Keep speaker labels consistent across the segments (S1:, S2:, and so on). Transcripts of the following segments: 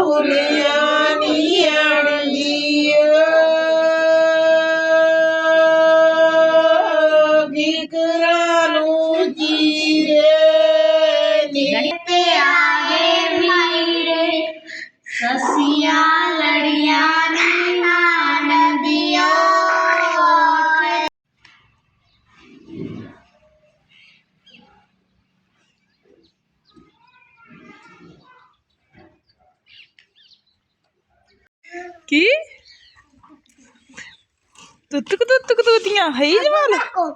S1: ભૂલિયાની અણગી
S2: ਕੀ ਤੁੱਤਕ ਤੁੱਤਕ ਤੂਤੀਆਂ ਹੈ ਹੀ ਜਵਾਲ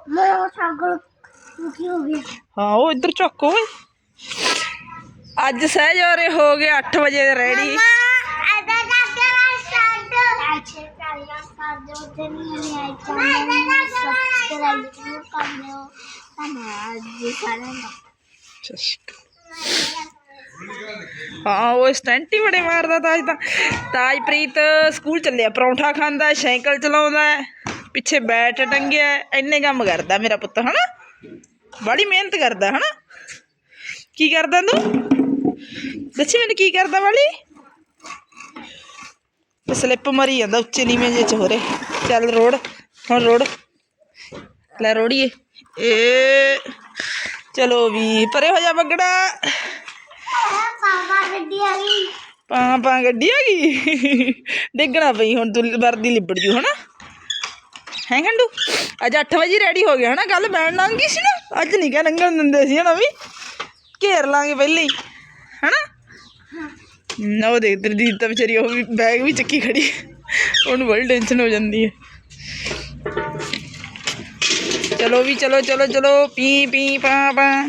S1: ਮੇਰਾ ਸਾਗਰ ਕੀ ਹੋ ਗਿਆ
S2: ਹਾਂ ਉਹ ਇੱਧਰ ਝੱਕੋ ਓਏ ਅੱਜ ਸਹਿਜੋਰੇ ਹੋ ਗਏ 8 ਵਜੇ ਦੇ ਰੈਡੀ
S1: ਐਦਾ ਕਰਦੇ ਨਾ ਛੱਡ ਅੱਛੇ ਕਾਲੀਆਂ ਕਰ ਦਿਓ ਤੇ ਨਹੀਂ ਆਈ ਚੈਨਲ ਨੂੰ ਸਬਸਕ੍ਰਾਈਬ ਜ਼ਰੂਰ ਕਰ ਲਿਓ ਧੰਨਵਾਦ ਜੀ ਸਾਰਿਆਂ ਦਾ
S2: ਹਾਂ, ਉਹ ਸਟੈਂਟ ਹੀ ਬੜੇ ਮਾਰਦਾ ਤਾਜ ਤਾਂ। ਤਾਜਪ੍ਰੀਤ ਸਕੂਲ ਚੱਲਿਆ, ਪਰੌਂਠਾ ਖਾਂਦਾ, ਸਾਈਕਲ ਚਲਾਉਂਦਾ, ਪਿੱਛੇ ਬੈਟ ਟੰਗਿਆ, ਇੰਨੇ ਕੰਮ ਕਰਦਾ ਮੇਰਾ ਪੁੱਤ, ਹਨਾ? ਬੜੀ ਮਿਹਨਤ ਕਰਦਾ, ਹਨਾ? ਕੀ ਕਰਦਾ ਤੂੰ? ਦੱਸੀ ਮੈਨੂੰ ਕੀ ਕਰਦਾ ਵਾਲੀ ਤੇ ਸਲਿੱਪ ਮਰੀ ਜਾਂਦਾ ਉੱਚੇ ਨੀਵੇਂ ਜਿਹੇ ਚ ਹੋ ਰੇ ਚੱਲ ਰੋੜ, ਹੁਣ ਰੋੜ। ਲੈ ਰੋੜੀਏ। ਏ, ਚਲੋ ਵੀ, ਪਰੇ ਹੋ ਜਾ ਬੱਗੜਾ। ਪਾਂ ਪਾਂ ਗੱਡੀ ਆ ਗਈ? ਡਿੱਗਣਾ ਪਈ ਹੁਣ, ਤੂੰ ਵਰਦੀ ਲਿਬੜ ਜੂ, ਹਨਾ? ਹੈ ਗੰਡੂ? ਅੱਜ 8 ਵਜੇ ਰੈਡੀ ਹੋ ਗਿਆ ਹਨਾ? ਕੱਲ ਬੈਣ ਲੰਘ ਸੀ ਨਾ? ਅੱਜ ਨਹੀਂ ਕਹ ਲੰਘਣ ਦਿੰਦੇ ਸੀ, ਹਨਾ ਵੀ? ਘੇਰ ਲਾਂਗੇ ਪਹਿਲੇ ਹੀ ਹਨਾ? ਨਾ ਉਹ ਦੇਖ ਤੇਰੀ ਦੀਦੀ ਤਾਂ ਵਿਚਾਰੀ ਉਹ ਵੀ ਬੈਗ ਵੀ ਚੱਕੀ ਖੜੀ ਉਹਨੂੰ ਬੜੀ ਟੈਨਸ਼ਨ ਹੋ ਜਾਂਦੀ ਹੈ। ਚਲੋ ਵੀ, ਚਲੋ ਚਲੋ ਚਲੋ, ਪੀ ਪੀ, ਪਾ ਪਾ।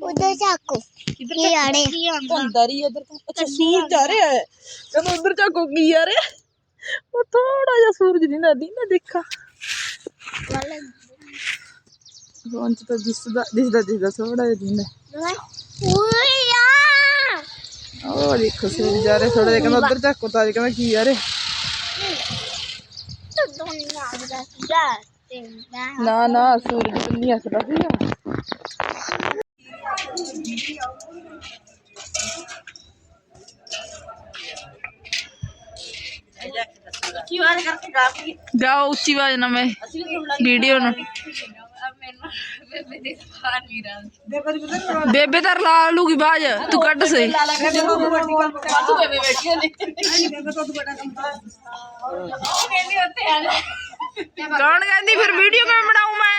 S1: ਉਧਰ ਚਾਕੂ
S2: ਕਿੱਧਰ
S1: ਕੀ
S2: ਆ ਰਹੀ ਹੈ ਇੱਧਰ ਤਾਂ। ਅੱਛਾ ਸੂਰਜ ਆ। ਰਿਹਾ ਹੈ? ਕਹਿੰਦਾ ਉਧਰ ਝਾਕੋ ਕੀ ਆ ਰਿਹਾ? ਉਹ ਥੋੜਾ ਜਿਹਾ ਸੂਰਜ ਨਹੀਂ ਨਦੀ ਨਾ ਦੇਖਾ।
S1: ਵਾਲੇ।
S2: ਫੋਨ ਚ ਤਾਂ ਦਿਸਦਾ ਦਿਸਦਾ ਦਿਸਦਾ ਥੋੜਾ ਜਿਹਾ ਦਿੰਦਾ
S1: ਓਏ ਯਾ
S2: ਉਹ ਦੇਖੋ ਸੂਰਜ ਆ ਰਿਹਾ ਥੋੜਾ ਜਿਹਾ। ਕਹਿੰਦਾ ਉਧਰ ਝਾਕੋ ਤਾਂ ਕਹਿੰਦਾ ਕੀ ਆ ਰਿਹਾ?
S1: ਤੂੰ ਦੁਨੀਆ ਦਾ ਨਾ
S2: ਨਾ ਨਾ ਸੂਰਜ ਨਹੀਂ ਹੱਸਦਾ ਸੀਗਾ। जाओ उसी बार ना मैं वीडियो ना। बेबे तर ला लू की बाज, तू कट सही। कौन कहती, फिर वीडियो में बनाऊ मैं?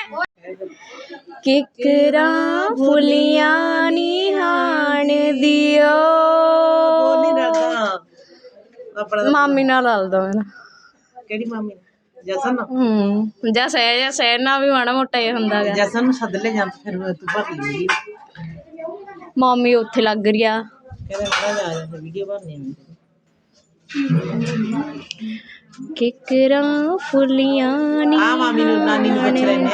S2: ਕਿਕਰਾਂ ਫੁੱਲੀਆਂ ਨਿਹਾਣ ਦਿਓ।
S3: ਆਪਣਾ
S2: ਮਾਮੀ ਨਾਲ ਹਲਦਾ ਮੈਂ
S3: ਕਿਹੜੀ ਮਾਮੀ ਜਸਨ
S2: ਹੂੰ ਜਾਂ ਸਹਿ ਜਾਂ ਸਹਿ ਨਾਲ ਵੀ ਮਾੜਾ ਮੋਟਾ ਹੀ ਹੁੰਦਾ ਗਾ।
S3: ਜਸਨ ਨੂੰ ਸੱਦ ਲੈ ਜਾਂ ਫਿਰ ਤੂੰ ਭਰ ਲਈ
S2: ਮਾਮੀ ਉੱਥੇ ਲੱਗ ਰਹੀ ਆ
S3: ਕਹਿੰਦੇ ਮਾੜਾ ਜਾ ਵੀਡੀਓ ਬਣਨੀ
S4: கேக்குறான் புள்ளியானி
S3: ஆமா மீனு நான் நீங்க வச்சிரேன்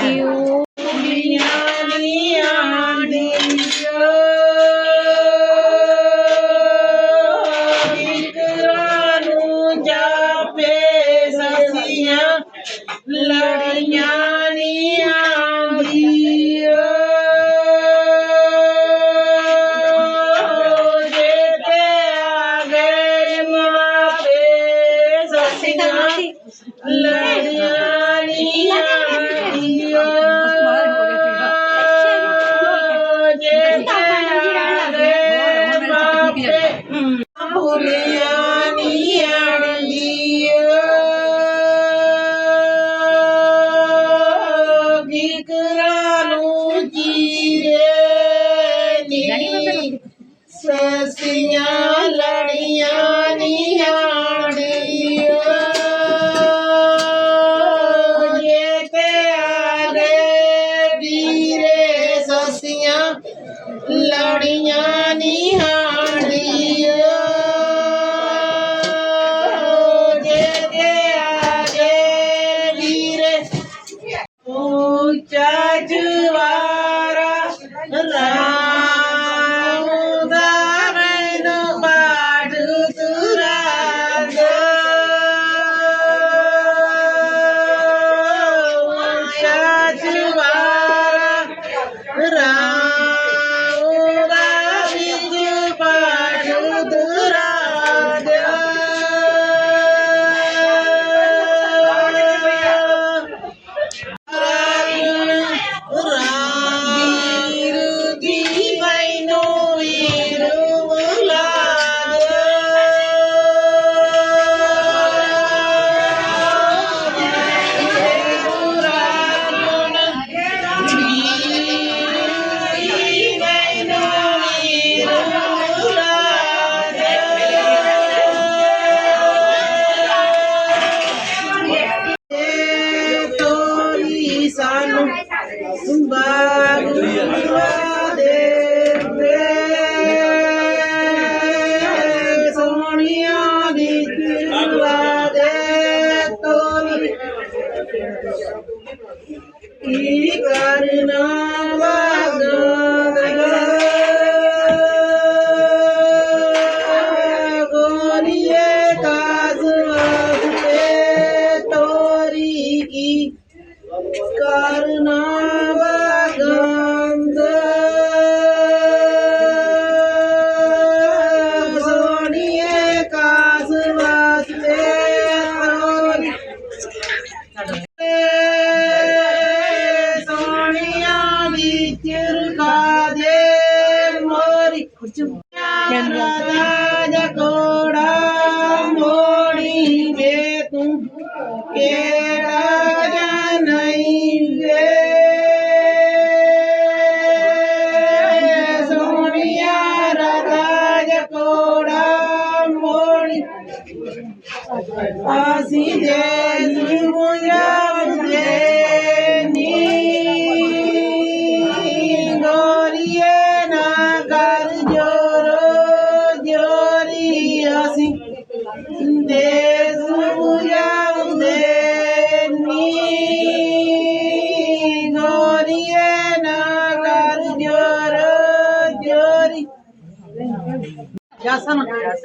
S5: Yeah.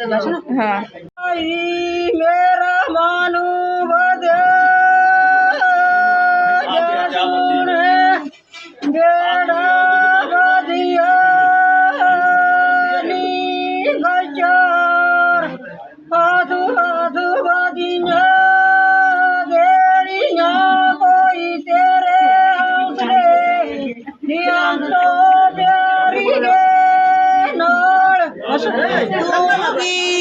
S5: 嗯
S3: 哈 me.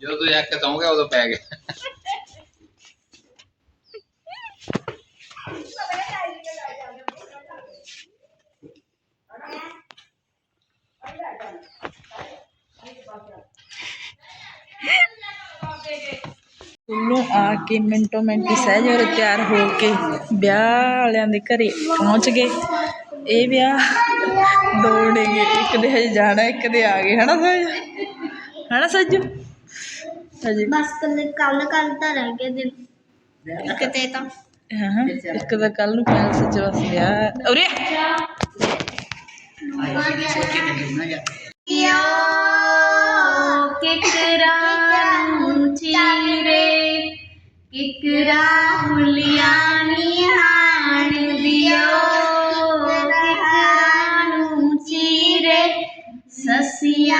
S5: ਜਦੋਂ ਤੂੰ ਇੱਕ ਸੌਂ ਗਿਆ ਉਦੋਂ ਪੈ ਗਿਆ।
S2: ਉੱਲੂ ਆ ਕੇ ਮਿੰਟੋ ਮਿੰਟੀ ਸਹਿਜ ਔਰ ਤਿਆਰ ਹੋ ਕੇ ਵਿਆਹ ਵਾਲਿਆਂ ਦੇ ਘਰੇ ਪਹੁੰਚ ਗਏ। ਇਹ ਵਿਆਹ ਦੌੜੇਗੇ ਇੱਕ ਦੇ ਹਜੇ ਜਾਣਾ ਇੱਕ ਦੇ ਆ ਗਏ ਹਨਾ ਸਹਿਜ? ਹਨਾ ਸੱਜੂ ਹਜੇ?
S4: ਬਸ ਕੱਲ ਕੱਲ ਕੱਲ ਤਾਂ ਰਹਿ ਗਏ ਦਿਨ। ਕਿਤੇ ਤਾਂ
S2: ਹਾਂ ਇੱਕ ਦਾ ਕੱਲ ਨੂੰ ਪੈਲਸ ਚ ਬਸ ਵਿਆਹ ਉਰੇ!
S4: ਯੋ ਕਿਕਰਾ ਚੀਰੇ ਕਿਕਰਾ ਹੁਲਿਆਨੀ ਹਾਣ ਦਿਓ। 是呀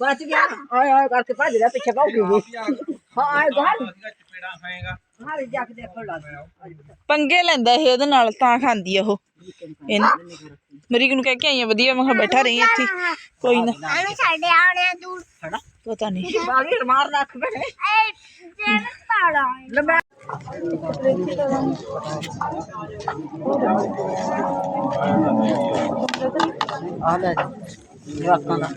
S3: ਬਚ ਗਿਆ। ਆਏ ਆਏ ਕਰਕੇ ਭੱਜ ਰਿਹਾ ਪਿੱਛੇ ਭੌਂਕੀ ਗਈ। ਹਾਂ ਆਏ ਗਾਲ ਹਾਂ ਜਾ ਕੇ ਦੇਖੋ ਲੱਗ
S2: ਪੰਗੇ ਲੈਂਦਾ ਇਹ ਉਹਦੇ ਨਾਲ ਤਾਂ ਖਾਂਦੀ ਆ ਉਹ। ਇਹਨੂੰ ਮਰੀਕ ਨੂੰ ਕਹਿ ਕੇ ਆਈ ਆ ਵਧੀਆ ਮੈਂ ਕਿਹਾ ਬੈਠਾ ਰਹੀ ਇੱਥੇ। ਕੋਈ ਨਾ।
S4: ਐਵੇਂ ਛੱਡੇ ਆਉਣੇ ਦੂਰ
S2: ਪਤਾ ਨਹੀਂ।
S3: ਬਾਗੀ ਮਾਰ ਰੱਖ
S4: ਜੇ ਪਾੜਾ
S3: ਲੰਬਾ ਆ ਲੈ ਜਵਾਕਾਂ ਦਾ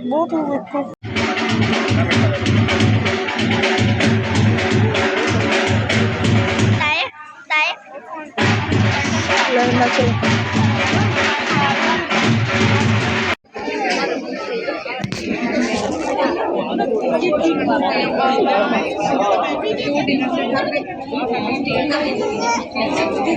S2: ਬਹੁਤ ਹੋ ਵੇਖੋ
S4: ਤਾਏ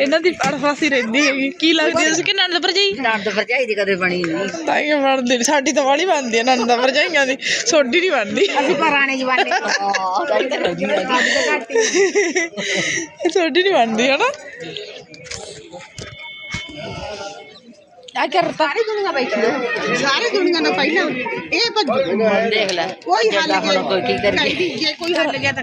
S2: ਇਹਨਾਂ ਦੀ ਅੜਫਾਸੀ ਰਹਿੰਦੀ ਹੈਗੀ। ਕੀ ਲੱਗਦੀ ਐ ਕਿ ਨੰਦ ਭਰਜਾਈ?
S3: ਨੰਦ ਭਰਜਾਈ ਦੀ ਕਦੇ ਬਣੀ ਨਹੀਂ।
S2: ਤਾਂ ਹੀ ਬਣਦੀ ਨੀ। ਸਾਡੀ ਤਾਂ ਵਾਲੀ ਬਣਦੀ ਐ ਨੰਦ ਭਰਜਾਈਆਂ ਦੀ। ਸੋਡੀ ਨਹੀਂ ਬਣਦੀ।
S3: ਅਸੀਂ ਪੁਰਾਣੇ ਜਵਾਨੇ ਤੋਂ ਸਾਡੀ ਹੀ
S2: ਨਹੀਂ ਬਣਦੀ ਹਨਾ? ਆ ਕਰਤਾ
S3: ਸਾਰੀ ਦੁਨੀਆ ਬੈਠੀ ਹੈ
S6: ਸਾਰੇ ਦੁਨੀਆ ਨਾਲ ਪਹਿਲਾਂ ਇਹ ਭੱਜ
S3: ਦੇਖ ਲੈ।
S6: ਕੋਈ ਹੱਲ
S3: ਕੋਈ ਕੀ ਕਰੀਏ।
S6: ਜੇ ਕੋਈ ਹੱਲ ਗਿਆ ਤਾਂ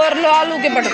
S2: और
S4: लो आलू के पटे